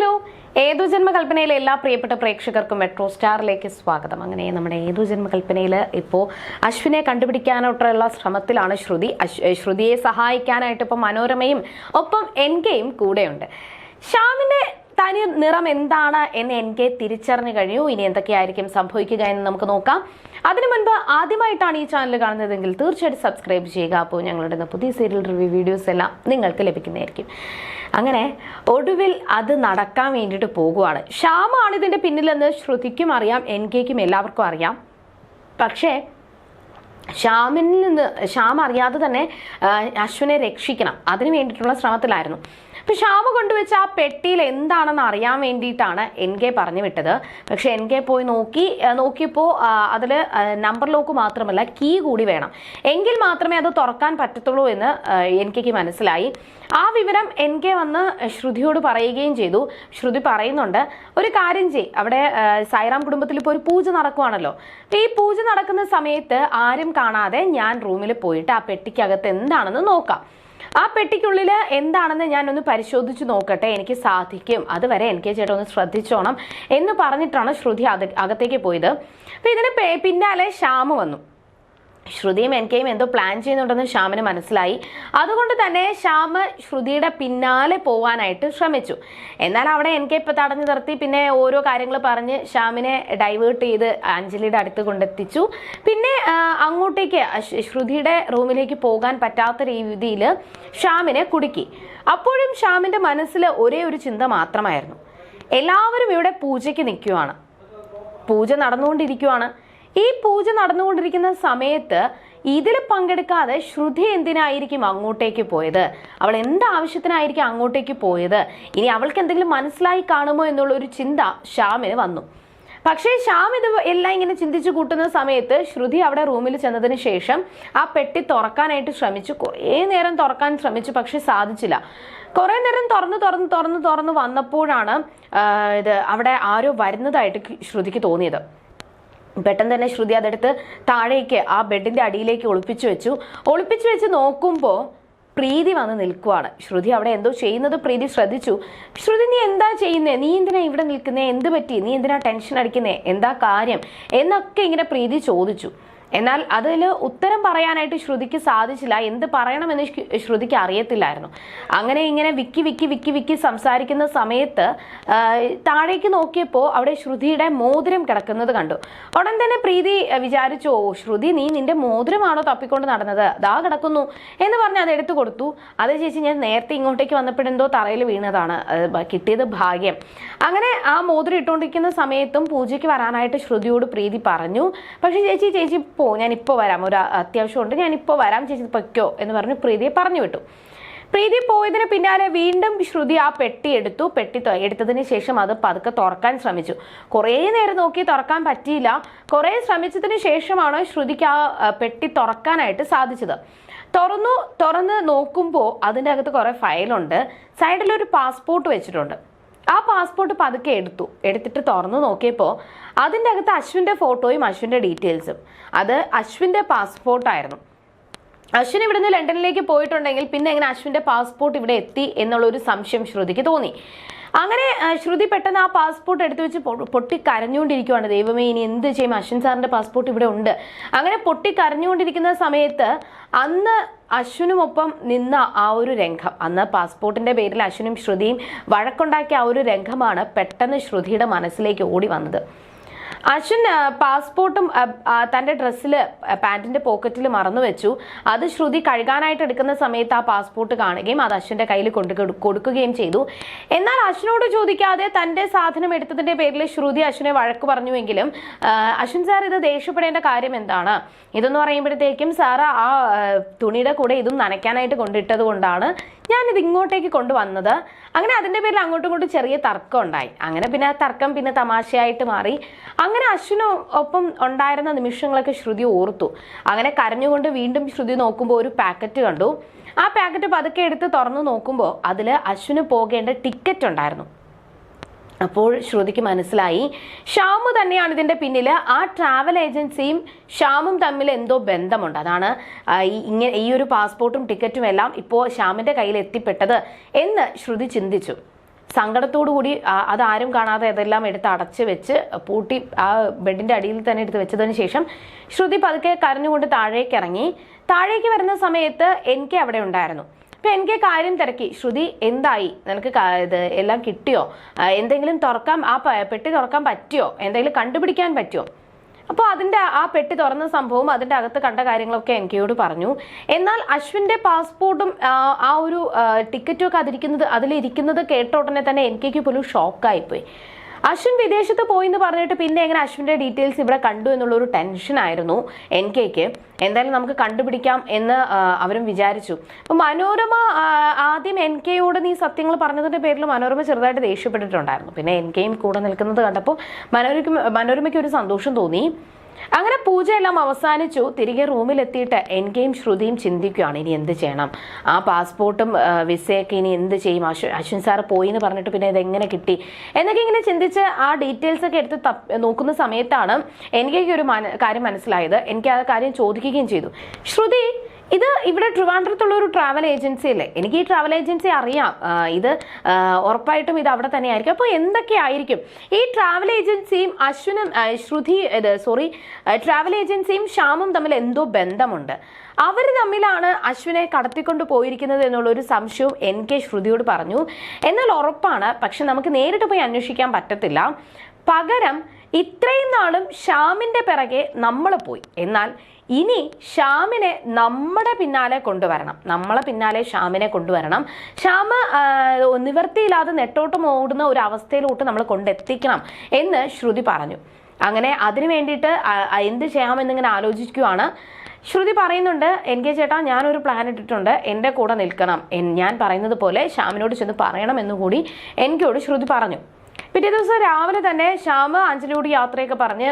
Hello ഏതു ജന്മകൽപ്പനയിലെ എല്ലാ പ്രിയപ്പെട്ട പ്രേക്ഷകർക്കും മെട്രോ സ്റ്റാറിലേക്ക് സ്വാഗതം. അങ്ങനെ നമ്മുടെ ഏതു ജന്മകൽപ്പനയിൽ ഇപ്പോൾ അശ്വിനെ കണ്ടുപിടിക്കാനായിട്ടുള്ള ശ്രമത്തിലാണ് ശ്രുതി. ശ്രുതിയെ സഹായിക്കാനായിട്ട് ഇപ്പോൾ മനോരമയും ഒപ്പം എൻ കെയും കൂടെയുണ്ട്. ശ്യാമിന്റെ തനി നിറം എന്താണ് എന്ന് എൻ കെ തിരിച്ചറിഞ്ഞു കഴിഞ്ഞു. ഇനി എന്തൊക്കെയായിരിക്കും സംഭവിക്കുക എന്ന് നമുക്ക് നോക്കാം. അതിനു മുൻപ് ആദ്യമായിട്ടാണ് ഈ ചാനൽ കാണുന്നതെങ്കിൽ തീർച്ചയായിട്ടും സബ്സ്ക്രൈബ് ചെയ്യുക. അപ്പോൾ ഞങ്ങളുടെ പുതിയ സീരിയൽ റിവ്യൂ വീഡിയോസ് എല്ലാം നിങ്ങൾക്ക് ലഭിക്കുന്നതായിരിക്കും. അങ്ങനെ ഒടുവിൽ അത് നടക്കാൻ വേണ്ടിയിട്ട് പോകുവാണ്. ശ്യാമാണ് ഇതിന്റെ പിന്നിലെന്ന് ശ്രുതിക്കും അറിയാം എൻ കെക്കും എല്ലാവർക്കും അറിയാം. പക്ഷേ ശ്യാമിൽ നിന്ന് ശ്യാം അറിയാതെ തന്നെ അശ്വനെ രക്ഷിക്കണം. അതിന് വേണ്ടിയിട്ടുള്ള ശ്രമത്തിലായിരുന്നു. അപ്പൊ ശ്യാമ കൊണ്ടുവച്ച ആ പെട്ടിയിൽ എന്താണെന്ന് അറിയാൻ വേണ്ടിയിട്ടാണ് എൻ കെ പറഞ്ഞു വിട്ടത്. പക്ഷേ എൻ കെ പോയി നോക്കി നോക്കിയപ്പോൾ അതിൽ നമ്പർ ലോക്ക് മാത്രമല്ല കീ കൂടി വേണം. എങ്കിൽ മാത്രമേ അത് തുറക്കാൻ പറ്റത്തുള്ളൂ എന്ന് എൻ കെക്ക് മനസ്സിലായി. ആ വിവരം എൻ കെ വന്ന് ശ്രുതിയോട് പറയുകയും ചെയ്തു. ശ്രുതി പറയുന്നുണ്ട് ഒരു കാര്യം ചെയ് അവിടെ സൈറാം കുടുംബത്തിൽ ഇപ്പോൾ ഒരു പൂജ നടക്കുവാണല്ലോ. ഈ പൂജ നടക്കുന്ന സമയത്ത് ആരും കാണാതെ ഞാൻ റൂമിൽ പോയിട്ട് ആ പെട്ടിക്കകത്ത് എന്താണെന്ന് നോക്കാം. ആ പെട്ടിക്കുള്ളിൽ എന്താണെന്ന് ഞാനൊന്ന് പരിശോധിച്ച് നോക്കട്ടെ. എനിക്ക് സാധിക്കും. അതുവരെ എനിക്ക് ചേട്ടൻ ഒന്ന് ശ്രദ്ധിച്ചോണം എന്ന് പറഞ്ഞിട്ടാണ് ശ്രുതി അകത്തേക്ക് പോയത്. അപ്പം ഇതിന് പിന്നാലെ ശ്യാമ് വന്നു. ശ്രുതിയും എനിക്കയും എന്തോ പ്ലാൻ ചെയ്യുന്നുണ്ടെന്ന് ശ്യാമിന് മനസ്സിലായി. അതുകൊണ്ട് തന്നെ ശ്യാമ് ശ്രുതിയുടെ പിന്നാലെ പോവാനായിട്ട് ശ്രമിച്ചു. എന്നാൽ അവിടെ എനിക്ക് ഇപ്പം തടഞ്ഞു നിർത്തി. പിന്നെ ഓരോ കാര്യങ്ങൾ പറഞ്ഞ് ശ്യാമിനെ ഡൈവേർട്ട് ചെയ്ത് അഞ്ജലിയുടെ അടുത്ത് കൊണ്ടെത്തിച്ചു. പിന്നെ അങ്ങോട്ടേക്ക് ശ്രുതിയുടെ റൂമിലേക്ക് പോകാൻ പറ്റാത്ത രീതിയിൽ ശ്യാമിനെ കുടുക്കി. അപ്പോഴും ശ്യാമിന്റെ മനസ്സിൽ ഒരേ ഒരു ചിന്ത മാത്രമായിരുന്നു. എല്ലാവരും ഇവിടെ പൂജയ്ക്ക് നിൽക്കുവാണ്. പൂജ നടന്നുകൊണ്ടിരിക്കുവാണ്. ഈ പൂജ നടന്നുകൊണ്ടിരിക്കുന്ന സമയത്ത് ഇതിൽ പങ്കെടുക്കാതെ ശ്രുതി എന്തിനായിരിക്കും അങ്ങോട്ടേക്ക് പോയത്? അവൾ എന്ത് ആവശ്യത്തിനായിരിക്കും അങ്ങോട്ടേക്ക് പോയത്? ഇനി അവൾക്ക് എന്തെങ്കിലും മനസ്സിലായി കാണുമോ എന്നുള്ള ഒരു ചിന്ത ശ്യാമിന് വന്നു. പക്ഷേ ശ്യാം ഇത് എല്ലാം ഇങ്ങനെ ചിന്തിച്ചു കൂട്ടുന്ന സമയത്ത് ശ്രുതി അവിടെ റൂമിൽ ചെന്നതിന് ശേഷം ആ പെട്ടി തുറക്കാനായിട്ട് ശ്രമിച്ചു. കുറേ നേരം തുറക്കാൻ ശ്രമിച്ചു പക്ഷെ സാധിച്ചില്ല. കുറേ നേരം തുറന്ന് തുറന്ന് തുറന്ന് തുറന്ന് വന്നപ്പോഴാണ് ഇത് അവിടെ ആരോ വരുന്നതായിട്ട് ശ്രുതിക്ക് തോന്നിയത്. പെട്ടെന്ന് തന്നെ ശ്രുതി അതെടുത്ത് താഴേക്ക് ആ ബെഡിന്റെ അടിയിലേക്ക് ഒളിപ്പിച്ചു വെച്ചു. ഒളിപ്പിച്ചു വെച്ച് നോക്കുമ്പോൾ പ്രീതി വന്ന് നിൽക്കുവാണ്. ശ്രുതി അവിടെ എന്തോ ചെയ്യുന്നത് പ്രീതി ശ്രദ്ധിച്ചു. ശ്രുതി നീ എന്താ ചെയ്യുന്നേ? നീ എന്തിനാ ഇവിടെ നിൽക്കുന്നേ? എന്ത് പറ്റി? നീ എന്തിനാ ടെൻഷൻ അടിക്കുന്നേ? എന്താ കാര്യം? എന്നൊക്കെ ഇങ്ങനെ പ്രീതി ചോദിച്ചു. എന്നാൽ അതിൽ ഉത്തരം പറയാനായിട്ട് ശ്രുതിക്ക് സാധിച്ചില്ല. എന്ത് പറയണമെന്ന് ശ്രു- ശ്രുതിക്ക് അറിയത്തില്ലായിരുന്നു. അങ്ങനെ ഇങ്ങനെ വിക്കി വിക്കി വിക്കി വിക്കി സംസാരിക്കുന്ന സമയത്ത് താഴേക്ക് നോക്കിയപ്പോൾ അവിടെ ശ്രുതിയുടെ മോതിരം കിടക്കുന്നത് കണ്ടു. ഉടൻ തന്നെ പ്രീതി വിചാരിച്ചു ഓ ശ്രുതി നീ നിന്റെ മോതിരമാണോ തപ്പിക്കൊണ്ട് നടന്നത്? ദാ കിടക്കുന്നു. എന്ന് പറഞ്ഞ് അത് എടുത്തു കൊടുത്തു. അത് ചേച്ചി ഞാൻ നേരത്തെ ഇങ്ങോട്ടേക്ക് വന്നപ്പോഴെന്തോ തറയിൽ വീണതാണ്. കിട്ടിയത് ഭാഗ്യം. അങ്ങനെ ആ മോതിരം ഇട്ടുകൊണ്ടിരിക്കുന്ന സമയത്തും പൂജയ്ക്ക് വരാനായിട്ട് ശ്രുതിയോട് പ്രീതി പറഞ്ഞു. പക്ഷേ ചേച്ചി ചേച്ചി പോ ഞാനിപ്പോൾ വരാം. ഒരു അത്യാവശ്യമുണ്ട് ഞാനിപ്പോൾ വരാം. ചേച്ചി പൊയ്ക്കോ എന്ന് പറഞ്ഞ് പ്രീതിയെ പറഞ്ഞു വിട്ടു. പ്രീതി പോയതിന് പിന്നാലെ വീണ്ടും ശ്രുതി ആ പെട്ടി എടുത്തു. പെട്ടി എടുത്തതിന് ശേഷം അത് പതുക്കെ തുറക്കാൻ ശ്രമിച്ചു. കുറേ നേരം നോക്കി തുറക്കാൻ പറ്റിയില്ല. കുറേ ശ്രമിച്ചതിന് ശേഷമാണ് ശ്രുതിക്ക് ആ, പെട്ടി തുറക്കാനായിട്ട് സാധിച്ചത്. തുറന്നു തുറന്ന് നോക്കുമ്പോൾ അതിന്റെ അകത്ത് കുറേ ഫയലുണ്ട്. സൈഡിലൊരു പാസ്പോർട്ട് വെച്ചിട്ടുണ്ട്. ആ പാസ്പോർട്ട് പതുക്കെ എടുത്തു. എടുത്തിട്ട് തുറന്നു നോക്കിയപ്പോൾ അതിന്റെ അകത്ത് അശ്വിന്റെ ഫോട്ടോയും അശ്വിന്റെ ഡീറ്റെയിൽസും അത് അശ്വിന്റെ പാസ്പോർട്ടായിരുന്നു അശ്വിൻ ഇവിടുന്ന് ലണ്ടനിലേക്ക് പോയിട്ടുണ്ടെങ്കിൽ പിന്നെ എങ്ങനെ അശ്വിന്റെ പാസ്പോർട്ട് ഇവിടെ എത്തി എന്നുള്ളൊരു സംശയം ശ്രുതിക്ക് തോന്നി. അങ്ങനെ ശ്രുതി പെട്ടെന്ന് ആ പാസ്പോർട്ട് എടുത്തു വെച്ച് പൊട്ടി കരഞ്ഞുകൊണ്ടിരിക്കുവാണ് ദൈവമേ ഇനി എന്ത് ചെയ്യും? അശ്വിൻ സാറിന്റെ പാസ്പോർട്ട് ഇവിടെ ഉണ്ട്. അങ്ങനെ പൊട്ടി കരഞ്ഞുകൊണ്ടിരിക്കുന്ന സമയത്ത് അന്ന് അശ്വിനുമൊപ്പം നിന്ന ആ ഒരു രംഗം. അന്ന് പാസ്പോർട്ടിന്റെ പേരിൽ അശ്വിനും ശ്രുതിയും വഴക്കുണ്ടാക്കിയ ആ ഒരു രംഗമാണ് പെട്ടെന്ന് ശ്രുതിയുടെ മനസ്സിലേക്ക് ഓടി വന്നത്. അശ്വിൻ പാസ്പോർട്ടും തന്റെ ഡ്രസ്സിൽ പാന്റിന്റെ പോക്കറ്റിൽ മറന്നു വെച്ചു. അത് ശ്രുതി കഴുകാനായിട്ട് എടുക്കുന്ന സമയത്ത് ആ പാസ്പോർട്ട് കാണുകയും അത് അശ്വിന്റെ കയ്യിൽ കൊണ്ട് കൊടു- കൊടുക്കുകയും ചെയ്തു. എന്നാൽ അശ്വിനോട് ചോദിക്കാതെ തന്റെ സാധനം എടുത്തതിന്റെ പേരിൽ ശ്രുതി അശ്വിനെ വഴക്ക് പറഞ്ഞുവെങ്കിലും അശ്വിൻ സാർ ഇത് ദേഷ്യപ്പെടേണ്ട കാര്യം എന്താണ്? ഇതെന്ന് പറയുമ്പോഴത്തേക്കും സാർ ആ, തുണിയുടെ കൂടെ ഇതും നനയ്ക്കാനായിട്ട് കൊണ്ടിട്ടത് കൊണ്ടാണ് ഞാനിത് ഇങ്ങോട്ടേക്ക് കൊണ്ടുവന്നത്. അങ്ങനെ അതിന്റെ പേരിൽ അങ്ങോട്ടും ഇങ്ങോട്ടും ചെറിയ തർക്കം ഉണ്ടായി അങ്ങനെ പിന്നെ ആ തർക്കം പിന്നെ തമാശയായിട്ട് മാറി. അങ്ങനെ അശ്വിന് ഒപ്പം ഉണ്ടായിരുന്ന നിമിഷങ്ങളൊക്കെ ശ്രുതി ഓർത്തു. അങ്ങനെ കരഞ്ഞുകൊണ്ട് വീണ്ടും ശ്രുതി നോക്കുമ്പോൾ ഒരു പാക്കറ്റ് കണ്ടു. ആ പാക്കറ്റ് പതുക്കെ എടുത്ത് തുറന്നു നോക്കുമ്പോൾ അതിൽ അശ്വിന് പോകേണ്ട ടിക്കറ്റ് ഉണ്ടായിരുന്നു. അപ്പോൾ ശ്രുതിക്ക് മനസ്സിലായി. ഷ്യാമു തന്നെയാണ് ഇതിന്റെ പിന്നിൽ ആ ട്രാവൽ ഏജൻസിയും ഷ്യാമും തമ്മിൽ എന്തോ ബന്ധമുണ്ട്. അതാണ് ഈ ഇങ്ങനെ ഈ ഒരു പാസ്പോർട്ടും ടിക്കറ്റും എല്ലാം ഇപ്പോൾ ഷ്യാമിന്റെ കയ്യിൽ എത്തിപ്പെട്ടത് എന്ന് ശ്രുതി ചിന്തിച്ചു. കൂടി അതാരും കാണാതെ അതെല്ലാം എടുത്ത് അടച്ച് വെച്ച് പൂട്ടി ആ ബെഡിന്റെ അടിയിൽ തന്നെ എടുത്ത് വെച്ചതിന് ശേഷം ശ്രുതി പതുക്കെ കരഞ്ഞുകൊണ്ട് താഴേക്ക് ഇറങ്ങി. താഴേക്ക് വരുന്ന സമയത്ത് എനിക്ക് അവിടെ ഉണ്ടായിരുന്നു. അപ്പൊ എനിക്ക് കാര്യം തിരക്കി. ശ്രുതി എന്തായി? നിനക്ക് ഇത് എല്ലാം കിട്ടിയോ? എന്തെങ്കിലും തുറക്കാൻ ആ പെട്ടി തുറക്കാൻ പറ്റിയോ? എന്തെങ്കിലും കണ്ടുപിടിക്കാൻ പറ്റിയോ? അപ്പോൾ അതിന്റെ ആ പെട്ടി തുറന്ന സംഭവം അതിന്റെ അകത്ത് കണ്ട കാര്യങ്ങളൊക്കെ എനിക്കോട് പറഞ്ഞു. എന്നാൽ അശ്വിന്റെ പാസ്പോർട്ടും ആ, ഒരു ടിക്കറ്റും ഒക്കെ അതിരിക്കുന്നത് അതിലിരിക്കുന്നത് കേട്ട ഉടനെ തന്നെ എനിക്കേക്ക് പോലും ഷോക്കായി പോയി അശ്വിൻ വിദേശത്ത് പോയി എന്ന് പറഞ്ഞിട്ട് പിന്നെ എങ്ങനെ അശ്വിന്റെ ഡീറ്റെയിൽസ് ഇവിടെ കണ്ടു എന്നുള്ളൊരു ടെൻഷൻ ആയിരുന്നു എൻ കെക്ക് എന്തായാലും നമുക്ക് കണ്ടുപിടിക്കാം എന്ന് അവരും വിചാരിച്ചു. അപ്പം മനോരമ ആദ്യം എൻ കെയോട് നീ സത്യങ്ങൾ പറഞ്ഞതിന്റെ പേരിൽ മനോരമ ചെറുതായിട്ട് ദേഷ്യപ്പെട്ടിട്ടുണ്ടായിരുന്നു. പിന്നെ എൻ കെയും കൂടെ നിൽക്കുന്നത് കണ്ടപ്പോൾ മനോരമയ്ക്ക് മനോരമയ്ക്ക് ഒരു സന്തോഷം തോന്നി. അങ്ങനെ പൂജയെല്ലാം അവസാനിച്ചു. തിരികെ റൂമിലെത്തിയിട്ട് എൻകെയും ശ്രുതിയും ചിന്തിക്കുകയാണ്. ഇനി എന്ത് ചെയ്യണം? ആ പാസ്പോർട്ടും വിസയൊക്കെ ഇനി എന്ത് ചെയ്യും? അശ്വ അശ്വിൻ സാർ പോയി എന്ന് പറഞ്ഞിട്ട് പിന്നെ ഇതെങ്ങനെ കിട്ടി? എന്നൊക്കെ ഇങ്ങനെ ചിന്തിച്ച് ആ ഡീറ്റെയിൽസ് ഒക്കെ എടുത്ത് നോക്കുന്ന സമയത്താണ് എനിക്ക് ഒരു കാര്യം മനസ്സിലായത്. എനിക്ക് ആ കാര്യം ചോദിക്കുകയും ചെയ്തു. ശ്രുതി ഇത് ഇവിടെ ട്രിവാൻഡ്രത്തുള്ള ഒരു ട്രാവൽ ഏജൻസി അല്ലേ? എനിക്ക് ഈ ട്രാവൽ ഏജൻസി അറിയാം. ഇത് ഉറപ്പായിട്ടും ഇത് അവിടെ തന്നെ ആയിരിക്കും അപ്പോൾ എന്തൊക്കെ ആയിരിക്കും? ഈ ട്രാവൽ ഏജൻസിയും അശ്വിനും ശ്രുതി ഇത് സോറി ട്രാവൽ ഏജൻസിയും ശ്യാമും തമ്മിൽ എന്തോ ബന്ധമുണ്ട്. അവർ തമ്മിലാണ് അശ്വിനെ കടത്തിക്കൊണ്ട് പോയിരിക്കുന്നത് എന്നുള്ള ഒരു സംശയവും എൻ കെ ശ്രുതിയോട് പറഞ്ഞു. എന്നാൽ ഉറപ്പാണ് പക്ഷെ നമുക്ക് നേരിട്ട് പോയി അന്വേഷിക്കാൻ പറ്റത്തില്ല. പകരം ഇത്രയും നാളും ശ്യാമിന്റെ പിറകെ നമ്മൾ പോയി. എന്നാൽ ഇനി ഷ്യാമിനെ നമ്മുടെ പിന്നാലെ കൊണ്ടുവരണം. നമ്മളെ പിന്നാലെ ഷ്യാമിനെ കൊണ്ടുവരണം. ഷ്യാമ് നിവൃത്തിയില്ലാതെ നെട്ടോട്ടം ഓടുന്ന ഒരു അവസ്ഥയിലോട്ട് നമ്മൾ കൊണ്ടെത്തിക്കണം എന്ന് ശ്രുതി പറഞ്ഞു. അങ്ങനെ അതിനു വേണ്ടിയിട്ട് എന്ത് ചെയ്യാമെന്നിങ്ങനെ ആലോചിക്കുകയാണ് ശ്രുതി പറയുന്നുണ്ട് എൻ കെ ചേട്ടാ ഞാനൊരു പ്ലാൻ ഇട്ടിട്ടുണ്ട്. എന്റെ കൂടെ നിൽക്കണം. ഞാൻ പറയുന്നത് പോലെ ശ്യാമിനോട് ചെന്ന് എന്നുകൂടി എൻ എനിക്കോട് ശ്രുതി പറഞ്ഞു. പിറ്റേ ദിവസം രാവിലെ തന്നെ ശ്യാമ് അഞ്ജലിയോട് യാത്രയൊക്കെ പറഞ്ഞ്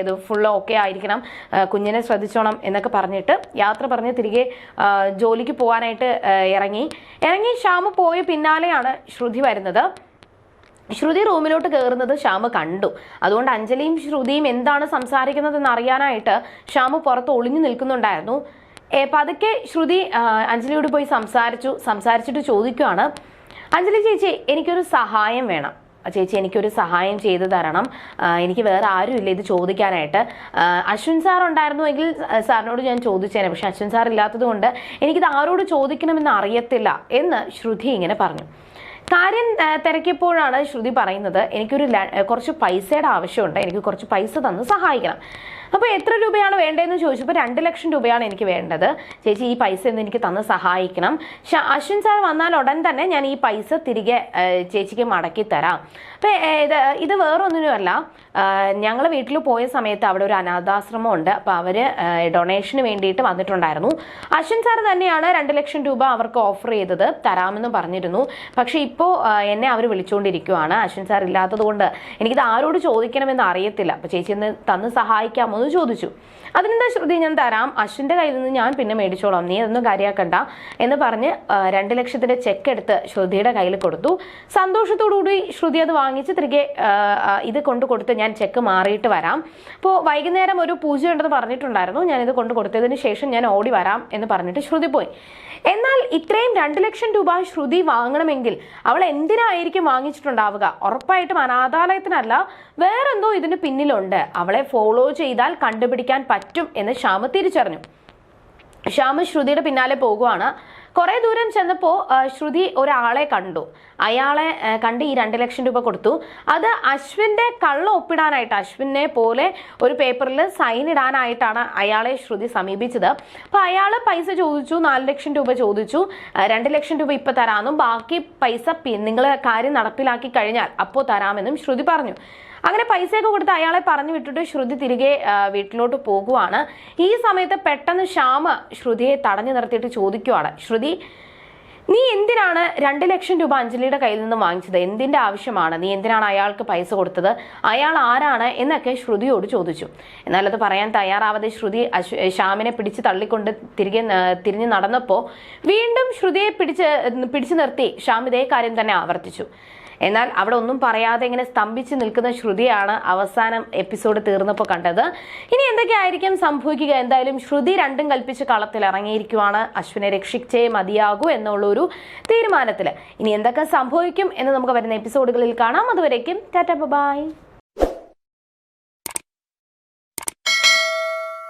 ഇത് ഫുള്ള് ഓക്കെ ആയിരിക്കണം. കുഞ്ഞിനെ ശ്രദ്ധിച്ചോണം എന്നൊക്കെ പറഞ്ഞിട്ട് യാത്ര പറഞ്ഞ് തിരികെ ജോലിക്ക് പോകാനായിട്ട് ഇറങ്ങി. ഇറങ്ങി ശ്യാമ് പോയ പിന്നാലെയാണ് ശ്രുതി വരുന്നത്. ശ്രുതി റൂമിലോട്ട് കയറുന്നത് ശ്യാമ് കണ്ടു. അതുകൊണ്ട് അഞ്ജലിയും ശ്രുതിയും എന്താണ് സംസാരിക്കുന്നതെന്ന് അറിയാനായിട്ട് ശ്യാമ് പുറത്ത് ഒളിഞ്ഞു നിൽക്കുന്നുണ്ടായിരുന്നു. പതുക്കെ ശ്രുതി അഞ്ജലിയോട് പോയി സംസാരിച്ചു സംസാരിച്ചിട്ട് ചോദിക്കുവാണ് അഞ്ജലി ചേച്ചി എനിക്കൊരു സഹായം വേണം. ചേച്ചി എനിക്കൊരു സഹായം ചെയ്തു തരണം. എനിക്ക് വേറെ ആരും ഇല്ല ഇത് ചോദിക്കാനായിട്ട്. അശ്വിൻ സാർ ഉണ്ടായിരുന്നുവെങ്കിൽ സാറിനോട് ഞാൻ ചോദിച്ചേനെ. പക്ഷെ അശ്വിൻ സാർ ഇല്ലാത്തത് കൊണ്ട് എനിക്കിത് ആരോട് ചോദിക്കണമെന്ന് അറിയത്തില്ല എന്ന് ശ്രുതി ഇങ്ങനെ പറഞ്ഞു. കാര്യം തിരക്കിയപ്പോഴാണ് ശ്രുതി പറയുന്നത് എനിക്കൊരു കുറച്ച് പൈസയുടെ ആവശ്യമുണ്ട് എനിക്ക് കുറച്ച് പൈസ തന്ന് സഹായിക്കണം. അപ്പോൾ എത്ര രൂപയാണ് വേണ്ടതെന്ന് ചോദിച്ചപ്പോൾ രണ്ട് ലക്ഷം രൂപയാണ് എനിക്ക് വേണ്ടത്. ചേച്ചി ഈ പൈസ ഒന്ന് എനിക്ക് തന്ന് സഹായിക്കണം. അശ്വിൻ സാർ വന്നാൽ ഉടൻ തന്നെ ഞാൻ ഈ പൈസ തിരികെ ചേച്ചിക്ക് മടക്കി തരാം. അപ്പോൾ ഇത് ഇത് വേറൊന്നിനുമല്ല. ഞങ്ങൾ വീട്ടിൽ പോയ സമയത്ത് അവിടെ ഒരു അനാഥാശ്രമം ഉണ്ട് അപ്പോൾ അവർ ഡൊണേഷന് വേണ്ടിയിട്ട് വന്നിട്ടുണ്ടായിരുന്നു. അശ്വിൻ സാർ തന്നെയാണ് രണ്ട് ലക്ഷം രൂപ അവർക്ക് ഓഫർ ചെയ്തത് തരാമെന്ന് പറഞ്ഞിരുന്നു. പക്ഷേ ഇപ്പോൾ എന്നെ അവർ വിളിച്ചുകൊണ്ടിരിക്കുവാണ് അശ്വിൻ സാർ ഇല്ലാത്തത് കൊണ്ട് എനിക്കിത് ആരോട് ചോദിക്കണമെന്ന് അറിയത്തില്ല. അപ്പോൾ ചേച്ചി ഒന്ന് തന്ന് സഹായിക്കാമോ ചോദിച്ചു. അതിനെന്താ ശ്രുതി ഞാൻ തരാം. അശ്വിന്റെ കയ്യിൽ നിന്ന് ഞാൻ പിന്നെ മേടിച്ചോളാം. നീ അതൊന്നും കാര്യമാക്കണ്ട എന്ന് പറഞ്ഞ് രണ്ട് ലക്ഷത്തിന്റെ ചെക്ക് എടുത്ത് ശ്രുതിയുടെ കയ്യിൽ കൊടുത്തു. സന്തോഷത്തോടുകൂടി ശ്രുതി അത് വാങ്ങിച്ച് തിരികെ ഇത് കൊണ്ട് കൊടുത്ത് ഞാൻ ചെക്ക് മാറിയിട്ട് വരാം. അപ്പോൾ വൈകുന്നേരം ഒരു പൂജ ഉണ്ടെന്ന് പറഞ്ഞിട്ടുണ്ടായിരുന്നു. ഞാൻ ഇത് കൊണ്ട് കൊടുത്തതിന് ശേഷം ഞാൻ ഓടി വരാം എന്ന് പറഞ്ഞിട്ട് ശ്രുതി പോയി. എന്നാൽ ഇത്രയും രണ്ട് ലക്ഷം രൂപ ശ്രുതി വാങ്ങണമെങ്കിൽ അവൾ എന്തിനായിരിക്കും വാങ്ങിച്ചിട്ടുണ്ടാവുക? ഉറപ്പായിട്ടും അനാഥാലയത്തിനല്ല വേറെന്തോ ഇതിന് പിന്നിലുണ്ട്. അവളെ ഫോളോ ചെയ്താൽ കണ്ടുപിടിക്കാൻ പറ്റും. എന്ന് ശ്യാമ തിരിച്ചറിഞ്ഞു. ശ്യാമ ശ്രുതിയുടെ പിന്നാലെ പോകുവാണ്. കുറേ ദൂരം ചെന്നപ്പോൾ ശ്രുതി ഒരാളെ കണ്ടു. അയാളെ കണ്ട് ഈ രണ്ട് ലക്ഷം രൂപ കൊടുത്തു. അത് അശ്വിന്റെ കള്ള ഒപ്പിടാനായിട്ട് അശ്വിനെ പോലെ ഒരു പേപ്പറിൽ സൈൻ ഇടാനായിട്ടാണ് അയാളെ ശ്രുതി സമീപിച്ചത്. അപ്പോൾ അയാൾ പൈസ ചോദിച്ചു നാല് ലക്ഷം രൂപ ചോദിച്ചു. രണ്ട് ലക്ഷം രൂപ ഇപ്പോൾ തരാമെന്നും ബാക്കി പൈസ നിങ്ങൾ കാര്യം നടപ്പിലാക്കി കഴിഞ്ഞാൽ അപ്പോൾ തരാമെന്നും ശ്രുതി പറഞ്ഞു. അങ്ങനെ പൈസയൊക്കെ കൊടുത്ത് അയാളെ പറഞ്ഞു വിട്ടിട്ട് ശ്രുതി തിരികെ വീട്ടിലോട്ട് പോകുവാണ്. ഈ സമയത്ത് പെട്ടെന്ന് ശ്യാമ ശ്രുതിയെ തടഞ്ഞു നിർത്തിയിട്ട് ചോദിക്കുവാണ്. ശ്രുതി നീ എന്തിനാണ് രണ്ട് ലക്ഷം രൂപ അഞ്ജലിയുടെ കയ്യിൽ നിന്ന് വാങ്ങിച്ചത്? എന്തിന്റെ ആവശ്യമാണ്? നീ എന്തിനാണ് അയാൾക്ക് പൈസ കൊടുത്തത്? അയാൾ ആരാണ്? എന്നൊക്കെ ശ്രുതിയോട് ചോദിച്ചു. എന്നാൽ അത് പറയാൻ തയ്യാറാവാതെ ശ്രുതി ശ്യാമിനെ പിടിച്ച് തള്ളിക്കൊണ്ട് തിരികെ തിരിഞ്ഞ് നടന്നപ്പോൾ വീണ്ടും ശ്രുതിയെ പിടിച്ച് പിടിച്ചു നിർത്തി. ശ്യാം ഇതേ കാര്യം തന്നെ ആവർത്തിച്ചു. എന്നാൽ അവിടെ ഒന്നും പറയാതെ ഇങ്ങനെ സ്തംഭിച്ച് നിൽക്കുന്ന ശ്രുതിയാണ് അവസാനം എപ്പിസോഡ് തീർന്നപ്പോൾ കണ്ടത്. ഇനി എന്തൊക്കെയായിരിക്കും സംഭവിക്കുക? എന്തായാലും ശ്രുതി രണ്ടും കൽപ്പിച്ച് കളത്തിൽ ഇറങ്ങിയിരിക്കുവാണ്. അശ്വിനെ രക്ഷിച്ചേ മതിയാകൂ എന്നുള്ളൊരു തീരുമാനത്തിൽ ഇനി എന്തൊക്കെ സംഭവിക്കും എന്ന് നമുക്ക് വരുന്ന എപ്പിസോഡുകളിൽ കാണാം. അതുവരേക്കും ടാറ്റ ബൈ.